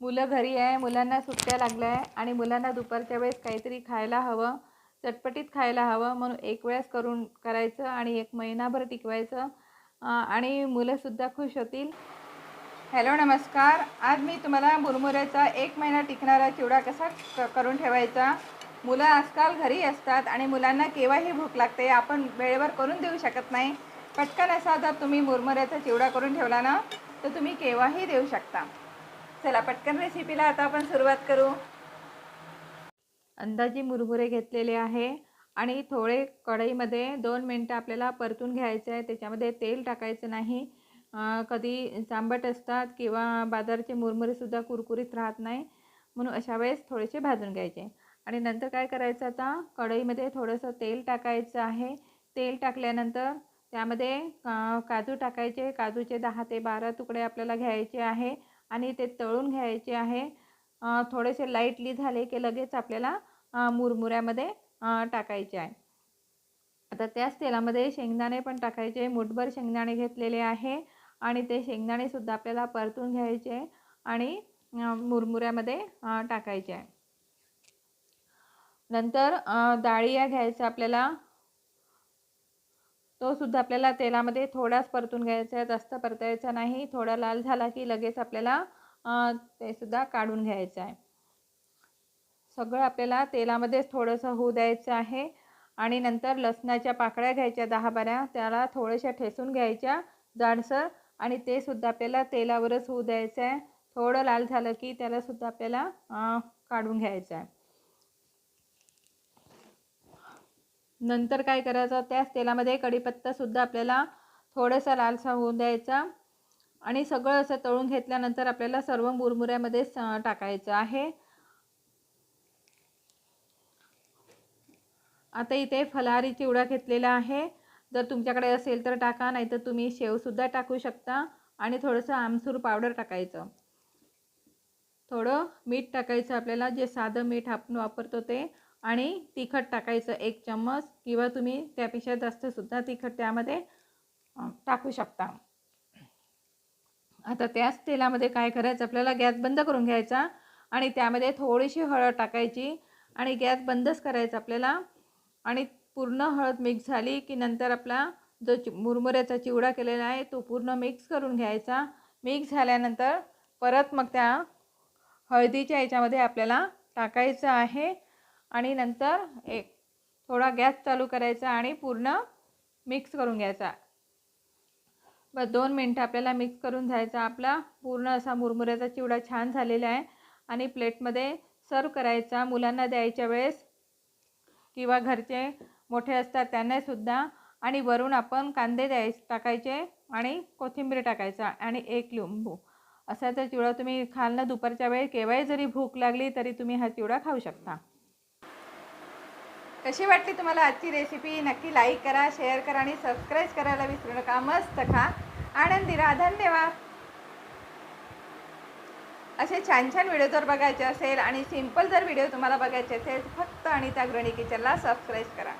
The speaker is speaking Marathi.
मुलं घरी आहे मुलांना सुट्ट्या लागल्या आहे आणि मुलांना दुपारच्या वेळेस काहीतरी खायला हवं चटपटीत खायला हवं म्हणून एक वेळेस करून करायचं आणि एक महिनाभर टिकवायचं. आणि मुलंसुद्धा खुश होतील. हॅलो नमस्कार. आज मी तुम्हाला मुरमुऱ्याचा एक महिना टिकणारा चिवडा कसा क करून ठेवायचा? मुलं आजकाल घरी असतात आणि मुलांना केव्हाही भूक लागते आपण वेळेवर करून देऊ शकत नाही. पटकन असा जर तुम्ही मुरमुऱ्याचा चिवडा करून ठेवला ना तर तुम्ही केव्हाही देऊ शकता. चला पटकन रेसिपीला आता आपण सुरुवात करू. अंदाजी मुरमुरे घेतलेले आहे आणि थोडे कढईमध्ये दोन मिनटं आपल्याला परतून घ्यायचं आहे. त्याच्यामध्ये तेल टाकायचं नाही. कधी जांबट असतात किंवा बाजारचे मुरमुरेसुद्धा कुरकुरीत राहत नाही. म्हणून अशा वेळेस थोडेसे भाजून घ्यायचे. आणि नंतर काय करायचं आता? कढईमध्ये थोडंसं तेल टाकायचं आहे. तेल टाकल्यानंतर त्यामध्ये काजू टाकायचे. काजूचे दहा ते बारा तुकडे आपल्याला घ्यायचे आहे. आणि ते तळून घ्यायचे आहे. थोडेसे लाईटली झाले की लगेच आपल्याला मुरमुऱ्यामध्ये टाकायचे आहे. आता त्याच तेलामध्ये शेंगदाणे पण टाकायचे. मुठभर शेंगदाणे घेतलेले आहे. आणि ते शेंगदाणेसुद्धा आपल्याला परतून घ्यायचे आणि मुरमुऱ्यामध्ये टाकायचे आहे. नंतर अं, डाळिया घ्यायचं आपल्याला. तो सुद्धा आपल्याला तेलामध्ये थोडाच परतून घ्यायचा आहे जास्त परतायचा नाही. थोडा लाल झाला की लगेच आपल्याला ते सुद्धा काढून घ्यायचं आहे. सगळं आपल्याला तेलामध्येच थोडंसं होऊ द्यायचं आहे. आणि नंतर लसणाच्या पाकळ्या घ्यायच्या दहा बारा त्याला थोड्याशा ठेसून घ्यायच्या जाडसर आणि ते सुद्धा आपल्याला तेलावरच होऊ द्यायचं आहे. थोडं लाल झालं की त्याला सुद्धा आपल्याला काढून घ्यायचं आहे. नंतर काय करायचं? त्याच तेलामध्ये कढीपत्तासुद्धा आपल्याला थोडासा लालसा होऊन द्यायचा. आणि सगळं असं तळून घेतल्यानंतर आपल्याला सर्व मुरमुऱ्यामध्ये टाकायचं आहे. आता इथे फलाहारी चिवडा घेतलेला आहे. जर तुमच्याकडे असेल तर टाका नाहीतर तुम्ही शेवसुद्धा टाकू शकता. आणि थोडंसं आमसूर पावडर टाकायचं. थोडं मीठ टाकायचं आपल्याला. जे साधं मीठ आपण वापरतो ते. आणि तिखट टाकायचं एक चम्मच किंवा तुम्ही त्यापेक्षा जास्तसुद्धा तिखट त्यामध्ये टाकू शकता. आता त्याच तेलामध्ये काय करायचं आपल्याला गॅस बंद करून घ्यायचा आणि त्यामध्ये थोडीशी हळद टाकायची आणि गॅस बंदच करायचा आपल्याला. आणि पूर्ण हळद मिक्स झाली की नंतर आपला जो चि मुरमुऱ्याचा चिवडा केलेला आहे तो पूर्ण मिक्स करून घ्यायचा. मिक्स झाल्यानंतर परत मग त्या हळदीच्या याच्यामध्ये आपल्याला टाकायचं आहे. आणि नंतर एक थोडा गॅस चालू करायचा आणि पूर्ण मिक्स करून घ्यायचा. बस दोन मिनटं आपल्याला मिक्स करून घ्यायचा. आपला पूर्ण असा मुरमुऱ्याचा चिवडा छान झालेला आहे. आणि प्लेटमध्ये सर्व करायचा. मुलांना द्यायच्या वेळेस किंवा घरचे मोठे असतात त्यांनासुद्धा आणि वरून आपण कांदे द्याय टाकायचे आणि कोथिंबीर टाकायचा आणि एक लिंबू. असा तर चिवडा तुम्ही खाल ना दुपारच्या वेळी केव्हाही जरी भूक लागली तरी तुम्ही हा चिवडा खाऊ शकता. कशी वाटली तुम्हाला आजची रेसिपी नक्की लाईक करा शेअर करा आणि सबस्क्राईब करायला विसरू नका. मस्त खा. आनंदी राहा. धन्यवाद. असे छान छान व्हिडिओ जर बघायचे असेल आणि सिंपल जर व्हिडिओ तुम्हाला बघायचे असेल फक्त आणि त्या गृहिणी किचनला सबस्क्राईब करा.